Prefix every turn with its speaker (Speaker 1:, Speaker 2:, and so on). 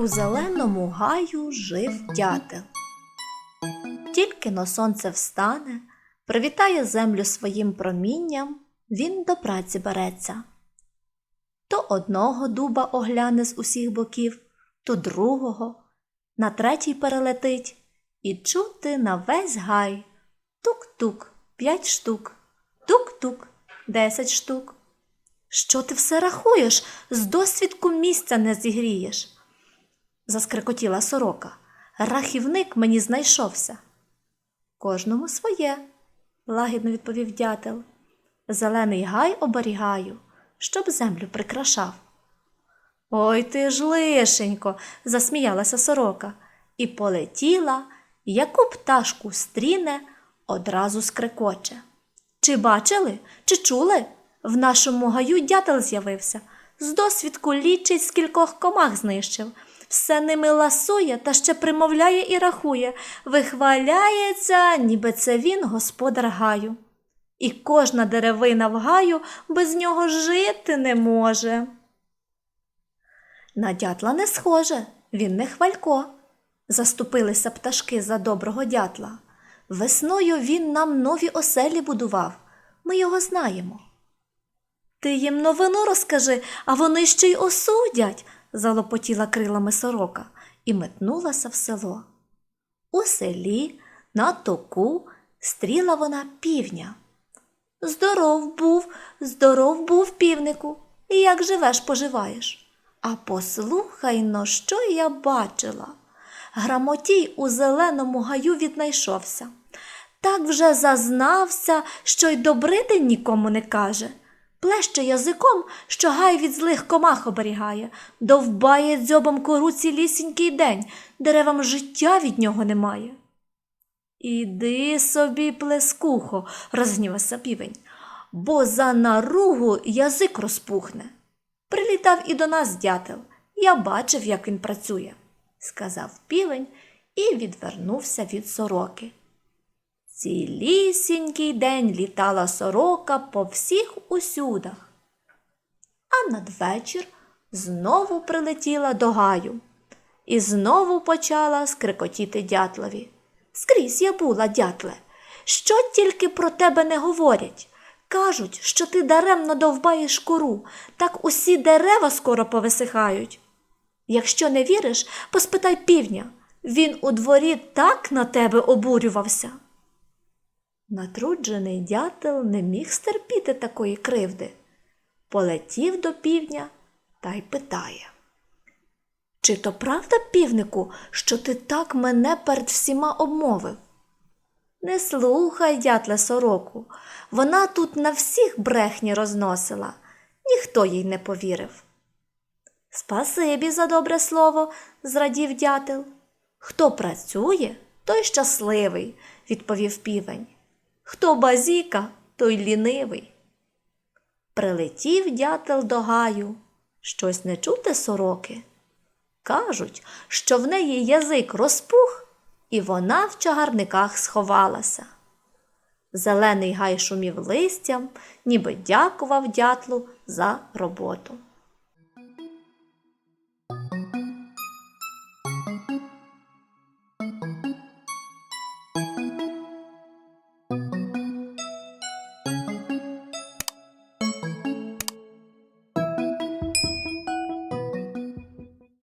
Speaker 1: У зеленому гаю жив дятел. Тільки но сонце встане, привітає землю своїм промінням, він до праці береться. То одного дуба огляне з усіх боків, то другого, на третій перелетить, і чути на весь гай. Тук-тук, п'ять штук, тук-тук, десять штук. Що ти все рахуєш? З досвідку місця не зігрієш. Заскрикотіла сорока. Рахівник мені знайшовся. Кожному своє, лагідно відповів дятел. Зелений гай оберігаю, щоб землю прикрашав. Ой ти ж лишенько, засміялася сорока, і полетіла, яку пташку стріне, одразу скрекоче. Чи бачили, чи чули? В нашому гаю дятел з'явився. З досвідку лічить, скількох комах знищив. Все ними ласує та ще примовляє і рахує, вихваляється, ніби це він господар гаю. І кожна деревина в гаю без нього жити не може. На дятла не схоже, він не хвалько. Заступилися пташки за доброго дятла. Весною він нам нові оселі будував. Ми його знаємо. Ти їм новину розкажи, а вони ще й осудять, залопотіла крилами сорока і метнулася в село. У селі на току стріла вона півня. Здоров був, здоров був півнику, як живеш, поживаєш. А послухай но, що я бачила. Грамотій у зеленому гаю віднайшовся. Так вже зазнався, що й добридень нікому не каже. Плеще язиком, що гай від злих комах оберігає, довбає дзьобом кору цілісінький день, деревам життя від нього немає. Іди собі, плескухо, розгнівався півень, бо за наругу язик розпухне. Прилітав і до нас дятел. Я бачив, як він працює, сказав півень і відвернувся від сороки. Цілісінький день літала сорока по всіх усюдах. А надвечір знову прилетіла до гаю і знову почала скрикотіти дятлові. Скрізь я була, дятле, що тільки про тебе не говорять. Кажуть, що ти даремно довбаєш кору, так усі дерева скоро повисихають. Якщо не віриш, поспитай півня. Він у дворі так на тебе обурювався. Натруджений дятел не міг стерпіти такої кривди. Полетів до півня та й питає. Чи то правда, півнику, що ти так мене перед всіма обмовив? Не слухай, дятле сороку, вона тут на всіх брехні розносила, ніхто їй не повірив. Спасибі за добре слово, зрадів дятел. Хто працює, той щасливий, відповів півень. Хто базіка, той лінивий. Прилетів дятел до гаю. Щось не чути сороки. Кажуть, що в неї язик розпух, і вона в чагарниках сховалася. Зелений гай шумів листям, ніби дякував дятлу за роботу.